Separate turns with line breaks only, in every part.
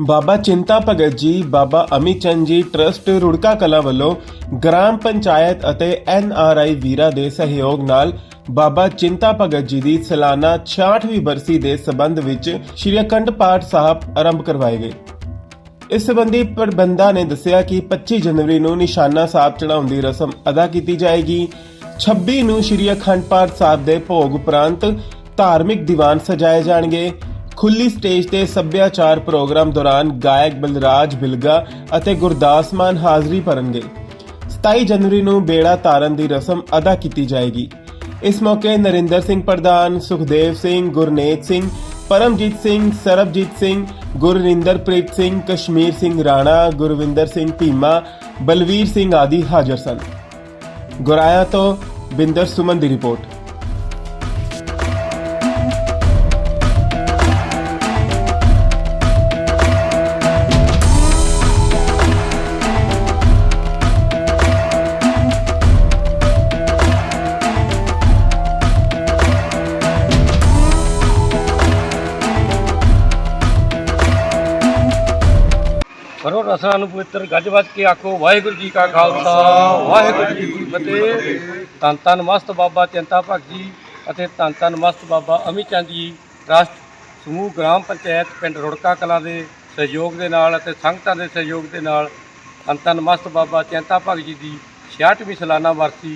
ਬਾਬਾ ਚਿੰਤਾ ਭਗਤ ਜੀ, ਬਾਬਾ ਅਮਿਤ ਚੰਦ ਜੀ ਟਰਸਟ ਰੁੜਕਾ ਕਲਾ ਵੱਲੋਂ ਗ੍ਰਾਮ ਪੰਚਾਇਤ ਅਤੇ ਐਨ ਆਰ ਆਈ ਵੀਰਾ ਦੇ ਸਹਿਯੋਗ ਨਾਲ ਬਾਬਾ ਚਿੰਤਾ ਭਗਤ ਜੀ ਦੀ ਸਾਲਾਨਾ 66ਵੀਂ ਬਰਸੀ ਦੇ ਸਬੰਧ ਵਿੱਚ ਸ਼੍ਰੀ ਅਖੰਡ ਪਾਠ ਸਾਹਿਬ ਆਰੰਭ ਕਰਵਾਏ ਗਏ। ਇਸ ਸੰਬੰਧੀ ਪ੍ਰਬੰਧਾਂ ਨੇ ਦੱਸਿਆ ਕਿ 25 ਜਨਵਰੀ ਨੂੰ ਨਿਸ਼ਾਨਾ ਸਾਹਿਬ ਚੜਾਉਣ ਦੀ ਰਸਮ ਅਦਾ ਕੀਤੀ ਜਾਏਗੀ। 26 ਨੂੰ ਸ਼੍ਰੀ ਅਖੰਡ ਪਾਠ ਸਾਹਿਬ ਦੇ ਭੋਗ ਉਪਰੰਤ ਧਾਰਮਿਕ ਦੀਵਾਨ ਸਜਾਏ ਜਾਣਗੇ। ਖੁੱਲੀ ਸਟੇਜ ਤੇ ਸੱਭਿਆਚਾਰ ਪ੍ਰੋਗਰਾਮ ਦੌਰਾਨ ਗਾਇਕ ਬਲਰਾਜ ਬਿਲਗਾ ਅਤੇ ਗੁਰਦਾਸ ਮਾਨ ਹਾਜ਼ਰੀ ਭਰਨਗੇ। 27 ਜਨਵਰੀ ਨੂੰ ਬੇੜਾ ਤਾਰਨ ਦੀ ਰਸਮ ਅਦਾ ਕੀਤੀ ਜਾਏਗੀ। ਇਸ ਮੌਕੇ ਨਰਿੰਦਰ ਸਿੰਘ ਪ੍ਰਧਾਨ, ਸੁਖਦੇਵ ਸਿੰਘ, ਗੁਰਨੇਤ ਸਿੰਘ, ਪਰਮਜੀਤ ਸਿੰਘ, ਸਰਬਜੀਤ ਸਿੰਘ ਗੁਰਰਿੰਦਰਪ੍ਰੀਤ ਸਿੰਘ, ਕਸ਼ਮੀਰ ਸਿੰਘ ਰਾਣਾ, ਗੁਰਵਿੰਦਰ ਸਿੰਘ ਧੀਮਾ ਬਲਵੀਰ ਸਿੰਘ ਆਦਿ ਹਾਜ਼ਰ ਸਨ। ਗੁਰਾਇਆ ਤੋਂ ਬਿੰਦਰ ਸੁਮਨ ਦੀ ਰਿਪੋਰਟ।
ਕਰੋ ਰਸਨਾ ਨੂੰ ਪਵਿੱਤਰ ਗੱਜ ਵੱਜ ਕੇ ਆਖੋ, ਵਾਹਿਗੁਰੂ ਜੀ ਕਾ ਖਾਲਸਾ, ਵਾਹਿਗੁਰੂ ਜੀ ਕੀ ਫਤਿਹ। ਧੰਨ ਧੰਨ ਮਸਤ ਬਾਬਾ ਚਿੰਤਾ ਭਗਤ ਜੀ ਅਤੇ ਧੰਨ ਧੰਨ ਮਸਤ ਬਾਬਾ ਅਮਿਤ ਚੰਦ ਜੀ ਟਰਸਟ ਸਮੂਹ ਗ੍ਰਾਮ ਪੰਚਾਇਤ ਪਿੰਡ ਰੁੜਕਾ ਕਲਾਂ ਦੇ ਸਹਿਯੋਗ ਦੇ ਨਾਲ ਅਤੇ ਸੰਗਤਾਂ ਦੇ ਸਹਿਯੋਗ ਦੇ ਨਾਲ ਧੰਨ ਧੰਨ ਮਸਤ ਬਾਬਾ ਚਿੰਤਾ ਭਗਤ ਜੀ ਦੀ 66ਵੀਂ ਸਾਲਾਨਾ ਵਰਸੀ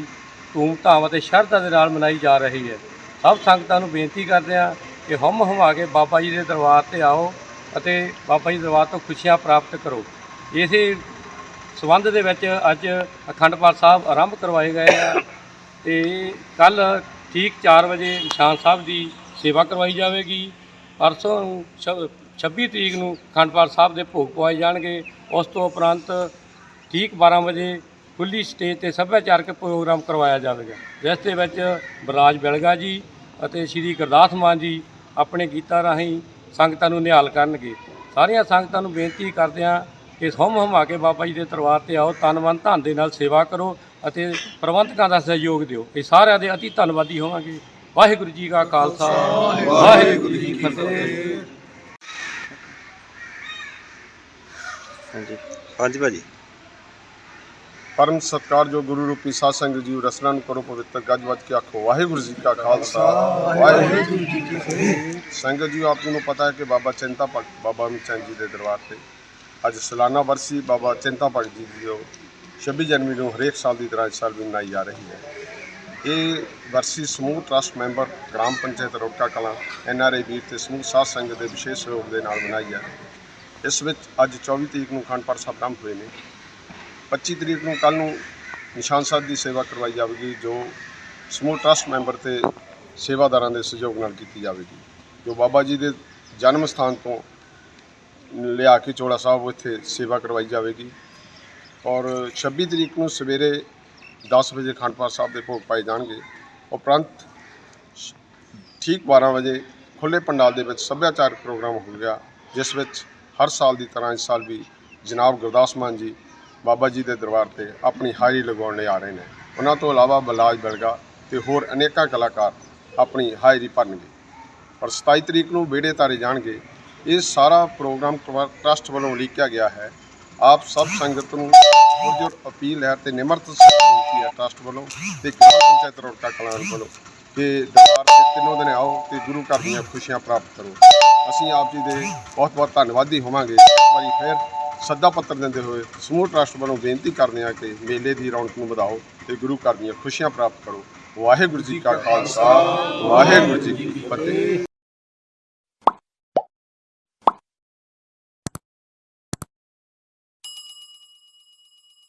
ਧੂਮਧਾਮ ਅਤੇ ਸ਼ਰਧਾ ਦੇ ਨਾਲ ਮਨਾਈ ਜਾ ਰਹੀ ਹੈ। ਸਭ ਸੰਗਤਾਂ ਨੂੰ ਬੇਨਤੀ ਕਰਦੇ ਹਾਂ ਕਿ ਹਮ ਹਮਾ ਕੇ ਬਾਬਾ ਜੀ ਦੇ ਦਰਬਾਰ ਤੇ ਆਓ। ਅਤੇ ਬਾਬਾ ਜੀ ਦਰਬਾਰ ਤੋਂ ਖੁਸ਼ੀਆਂ ਪ੍ਰਾਪਤ ਕਰੋ। ਇਸੇ ਸਬੰਧ ਦੇ ਵਿੱਚ ਅੱਜ ਅਖੰਡ ਪਾਠ ਸਾਹਿਬ ਆਰੰਭ ਕਰਵਾਏ ਗਏ ਆ ਤੇ ਕੱਲ ਠੀਕ 4 ਵਜੇ ਨਿਸ਼ਾਨ ਸਾਹਿਬ ਦੀ ਸੇਵਾ ਕਰਵਾਈ ਜਾਵੇਗੀ। ਪਰਸੋਂ ਛ- 26 ਤਰੀਕ ਨੂੰ ਅਖੰਡ ਪਾਠ ਸਾਹਿਬ ਦੇ ਭੋਗ ਪਵਾਏ ਜਾਣਗੇ। ਉਸ ਤੋਂ ਉਪਰੰਤ ਠੀਕ 12 ਵਜੇ ਖੁੱਲੀ ਸਟੇਜ ਤੇ ਸੱਭਿਆਚਾਰਕ ਪ੍ਰੋਗਰਾਮ ਕਰਵਾਇਆ ਜਾਵੇਗਾ। ਜਿਸ ਦੇ ਵਿੱਚ ਬਰਾਜ ਬਿਲਗਾ ਜੀ ਅਤੇ ਸ਼੍ਰੀ ਗੁਰਦਾਸ ਮਾਨ ਜੀ ਆਪਣੇ ਗੀਤਾਂ ਰਾਹੀਂ ਸੰਗਤਾਂ ਨੂੰ ਨਿਹਾਲ ਕਰਨਗੇ। ਸਾਰੀਆਂ ਸੰਗਤਾਂ ਨੂੰ ਬੇਨਤੀ ਕਰਦੇ ਹਾਂ ਕਿ ਹਮ ਹਮਾ ਕੇ ਬਾਬਾ ਜੀ ਦੇ ਦਰਬਾਰ ਤੇ ਆਓ, ਤਨ ਮਨ ਧਨ ਦੇ ਨਾਲ ਸੇਵਾ ਕਰੋ ਅਤੇ ਪ੍ਰਬੰਧਕਾਂ ਦਾ ਸਹਿਯੋਗ ਦਿਓ। ਇਹ ਸਾਰਿਆਂ ਦੇ ਅਤੀ ਧੰਨਵਾਦੀ ਹੋਵਾਂਗੇ। ਵਾਹਿਗੁਰੂ ਜੀ ਕਾ ਖਾਲਸਾ। ਵਾਹਿਗੁਰੂ ਜੀ ਕੀ ਫਤਿਹ।
ਹਾਂਜੀ। ਹਾਂਜੀ ਭਾਜੀ।
ਪਰਮ ਸਤਿਕਾਰਯੋਗ ਗੁਰੂ ਰੂਪੀ ਸਾਧ ਸੰਗਤ ਜੀ, ਰਸਨਾ ਨੂੰ ਕਰੋ ਪਵਿੱਤਰ ਗੱਜ ਵੱਜ ਕੇ ਆਖੋ, ਵਾਹਿਗੁਰੂ ਜੀ ਕਾ ਖਾਲਸਾ। ਵਾਹਿਗੁਰੂ ਜੀ ਕੀ ਫਤਿਹ। ਸੰਗਤ ਜੀ, ਆਪ ਜੀ ਨੂੰ ਪਤਾ ਹੈ ਕਿ ਬਾਬਾ ਚਿੰਤਾ ਭਗਤ, ਬਾਬਾ ਅਮਿਤ ਜੀ ਦੇ ਦਰਬਾਰ ਤੇ ਅੱਜ ਸਾਲਾਨਾ ਵਰਸੀ ਬਾਬਾ ਚਿੰਤਾ ਭਗਤ ਜੀ ਦੀ ਜੋ 26 ਜਨਵਰੀ ਨੂੰ ਹਰੇਕ ਸਾਲ ਦੀ ਤਰ੍ਹਾਂ ਇਸ ਸਾਲ ਵੀ ਮਨਾਈ ਜਾ ਰਹੀ ਹੈ। ਇਹ ਵਰਸੀ ਸਮੂਹ ਟਰਸਟ ਮੈਂਬਰ ਗ੍ਰਾਮ ਪੰਚਾਇਤ ਰੋਕਾ ਕਲਾਂ ਐਨਆਰਆਈ ਵੀਰ ਤੇ ਸਮੂਹ ਸਾਧ ਸੰਗਤ ਦੇ ਵਿਸ਼ੇਸ਼ ਸਹਿਯੋਗ ਦੇ ਨਾਲ ਮਨਾਈ ਹੈ। ਇਸ ਵਿੱਚ ਅੱਜ 24 ਤਰੀਕ ਨੂੰ ਅਖੰਡ ਪਾਠ ਸਾਹਿਬ ਆਰੰਭ ਹੋਏ ਨੇ। 25 ਤਰੀਕ ਨੂੰ ਕੱਲ ਨੂੰ ਨਿਸ਼ਾਨ ਸਾਹਿਬ ਦੀ ਸੇਵਾ ਕਰਵਾਈ ਜਾਵੇਗੀ, ਜੋ ਸਮੂਹ ਟਰਸਟ ਮੈਂਬਰ ਤੇ ਸੇਵਾਦਾਰਾਂ ਦੇ ਸਹਿਯੋਗ ਨਾਲ ਕੀਤੀ ਜਾਵੇਗੀ। ਜੋ ਬਾਬਾ ਜੀ ਦੇ ਜਨਮ ਸਥਾਨ ਤੋਂ ਲਿਆ ਕੇ ਚੋੜਾ ਸਾਹਿਬ ਇੱਥੇ ਸੇਵਾ ਕਰਵਾਈ ਜਾਵੇਗੀ ਔਰ 26 ਤਰੀਕ ਨੂੰ ਸਵੇਰੇ 10 ਵਜੇ ਅਖੰਡ ਪਾਠ ਸਾਹਿਬ ਦੇ ਭੋਗ ਪਾਏ ਜਾਣਗੇ। ਉਪਰੰਤ ਠੀਕ 12 ਵਜੇ ਖੁੱਲੇ ਪੰਡਾਲ ਦੇ ਵਿੱਚ ਸੱਭਿਆਚਾਰਕ ਪ੍ਰੋਗਰਾਮ ਹੋ ਗਿਆ, ਜਿਸ ਵਿੱਚ ਹਰ ਸਾਲ ਦੀ ਤਰ੍ਹਾਂ ਇਸ ਸਾਲ ਵੀ ਜਨਾਬ ਗੁਰਦਾਸ ਮਾਨ ਜੀ ਬਾਬਾ ਜੀ ਦੇ ਦਰਬਾਰ ਤੇ ਆਪਣੀ ਹਾਜ਼ਰੀ ਲਗਾਉਣ ਲਈ ਆ ਰਹੇ ਨੇ। ਉਹਨਾਂ ਤੋਂ ਇਲਾਵਾ ਬਲਾਜ ਬਲਗਾ ਤੇ ਹੋਰ ਅਨੇਕਾਂ ਕਲਾਕਾਰ ਆਪਣੀ ਹਾਜ਼ਰੀ ਭਰਨਗੇ। ਔਰ 27 ਤਰੀਕ ਨੂੰ ਬੇੜੇ ਤਾਰੇ ਜਾਣਗੇ। ਇਹ ਸਾਰਾ ਪ੍ਰੋਗਰਾਮ ਟਰ- ਟਰਸਟ ਵੱਲੋਂ ਲਿਖਿਆ ਗਿਆ ਹੈ। ਆਪ ਸਭ ਸੰਗਤ ਨੂੰ ਪੁਰਜੋਰ ਅਪੀਲ ਹੈ ਤੇ ਨਿਮਰਤ ਬੇਨਤੀ ਹੈ ਟਰਸਟ ਵੱਲੋਂ ਤੇ ਗ੍ਰਾਮ ਪੰਚਾਇਤ ਰੋੜਕਾ ਕਲਾਂ ਵੱਲੋਂ ਕਿ ਦਰਬਾਰ ਤੇ ਤਿੰਨੋਂ ਦਿਨ ਆਓ ਤੇ ਗੁਰੂ ਘਰ ਦੀਆਂ ਖੁਸ਼ੀਆਂ ਪ੍ਰਾਪਤ ਕਰੋ। ਅਸੀਂ ਆਪ ਜੀ ਦੇ ਬਹੁਤ ਬਹੁਤ ਧੰਨਵਾਦੀ ਹੋਵਾਂਗੇ। ਇੱਕ ਵਾਰੀ ਫਿਰ ਸੱਦਾ ਪੱਤਰ ਦਿੰਦੇ ਹੋਏ ਸਮੂਹ ਟਰਸਟ ਵੱਲੋਂ ਬੇਨਤੀ ਕਰਦੇ ਹਾਂ ਕਿ ਮੇਲੇ ਦੀ ਰੌਣਕ ਨੂੰ ਵਧਾਓ ਤੇ ਗੁਰੂ ਘਰ ਦੀਆਂ ਖੁਸ਼ੀਆਂ ਪ੍ਰਾਪਤ ਕਰੋ। ਵਾਹਿਗੁਰੂ ਜੀ ਕਾ ਖਾਲਸਾ, ਵਾਹਿਗੁਰੂ ਜੀ ਕੀ ਫਤਿਹ।